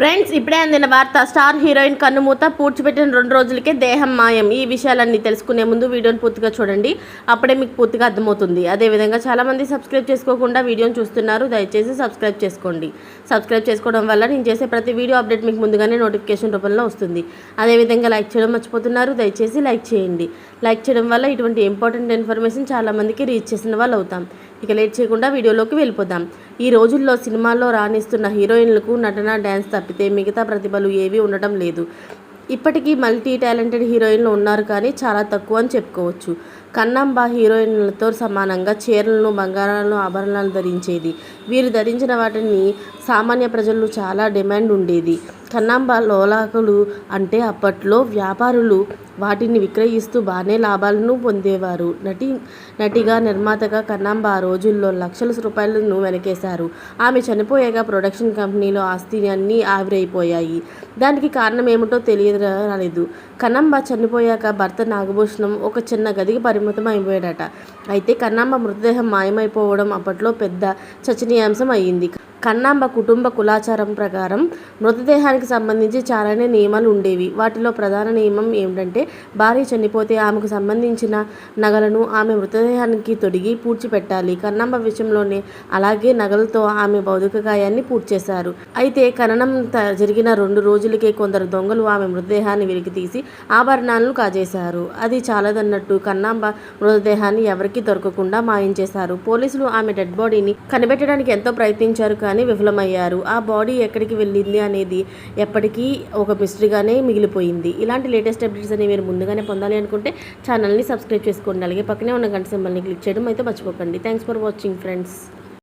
Friends ఇప్పుడే అందిన వార్త స్టార్ హీరోయిన్ కన్నుమూత పూడ్చిపెట్టిన రెండు రోజులకే దేహం మాయం. ఈ విషయాలన్నీ తెలుసుకునే ముందు వీడియోని పూర్తిగా చూడండి. అప్పుడే మీకు పూర్తిగా అర్థమవుతుంది. అదేవిధంగా చాలామంది సబ్స్క్రైబ్ చేసుకోకుండా వీడియోని చూస్తున్నారు. దయచేసి సబ్స్క్రైబ్ చేసుకోండి. సబ్స్క్రైబ్ చేసుకోవడం వల్ల నేను చేసే ప్రతి వీడియో అప్డేట్ మీకు ముందుగానే నోటిఫికేషన్ రూపంలో వస్తుంది. అదేవిధంగా లైక్ చేయడం మర్చిపోతున్నారు. దయచేసి లైక్ చేయండి. లైక్ చేయడం వల్ల ఇటువంటి ఇంపార్టెంట్ ఇన్ఫర్మేషన్ చాలామందికి రీచ్ చేసిన వాళ్ళు అవుతాం ఇక లేట్ చేయకుండా వీడియోలోకి వెళ్ళిపోదాం. ఈ రోజుల్లో సినిమాల్లో రాణిస్తున్న హీరోయిన్లకు నటన డ్యాన్స్ తప్పితే మిగతా ప్రతిభలు ఏవీ ఉండటం లేదు. ఇప్పటికీ మల్టీ టాలెంటెడ్ హీరోయిన్లు ఉన్నారు కానీ చాలా తక్కువ అని చెప్పుకోవచ్చు. కన్నాంబ హీరోయిన్లతో సమానంగా చీరలను బంగారాలను ఆభరణాలు ధరించేది. వీరు ధరించిన వాటిని సామాన్య ప్రజలు చాలా డిమాండ్ ఉండేది. కన్నాంబ లోలాకులు అంటే అప్పట్లో వ్యాపారులు వాటిని విక్రయిస్తూ బాగానే లాభాలను పొందేవారు. నటి నటిగా నిర్మాతగా కన్నాంబ ఆ రోజుల్లో లక్షల రూపాయలను వెనకేశారు. ఆమె చనిపోయాక ప్రొడక్షన్ కంపెనీలో ఆస్తి అన్నీ ఆవిరైపోయాయి. దానికి కారణం ఏమిటో తెలియరాలేదు. కన్నాంబ చనిపోయాక భర్త నాగభూషణం ఒక చిన్న గదికి పరిమితం అయిపోయాడట. అయితే కన్నాంబ మృతదేహం మాయమైపోవడం అప్పట్లో పెద్ద చర్చనీయాంశం అయ్యింది. కన్నాంబ కుటుంబ కులాచారం ప్రకారం మృతదేహానికి సంబంధించి చాలానే నియమాలు ఉండేవి. వాటిలో ప్రధాన నియమం ఏమిటంటే భార్య చనిపోతే ఆమెకు సంబంధించిన నగలను ఆమె మృతదేహానికి తొడిగి పూడ్చిపెట్టాలి. కన్నాంబ విషయంలోనే అలాగే నగలతో ఆమె భౌతిక గాయాన్ని అయితే ఖననం త- జరిగిన రెండు రోజులకే కొందరు దొంగలు ఆమె మృతదేహాన్ని వెలికితీసి ఆభరణాలను కాజేశారు. అది చాలదన్నట్టు కన్నాంబ మృతదేహాన్ని ఎవరికీ దొరకకుండా మాయించేశారు పోలీసులు ఆమె డెడ్ బాడీని కనిపెట్టడానికి ఎంతో ప్రయత్నించారు కానీ విఫలమయ్యారు. ఆ బాడీ ఎక్కడికి వెళ్ళింది అనేది ఎప్పటికీ ఒక మిస్టరీగానే మిగిలిపోయింది. ఇలాంటి లేటెస్ట్ అప్డేట్స్ అనేవి మీరు ముందుగానే పొందాలి అనుకుంటే ఛానల్ని సబ్స్క్రైబ్ చేసుకోండి. అలాగే పక్కనే ఉన్న గంట సింబల్ని క్లిక్ చేయడం అయితే మర్చిపోకండి. Thanks for watching friends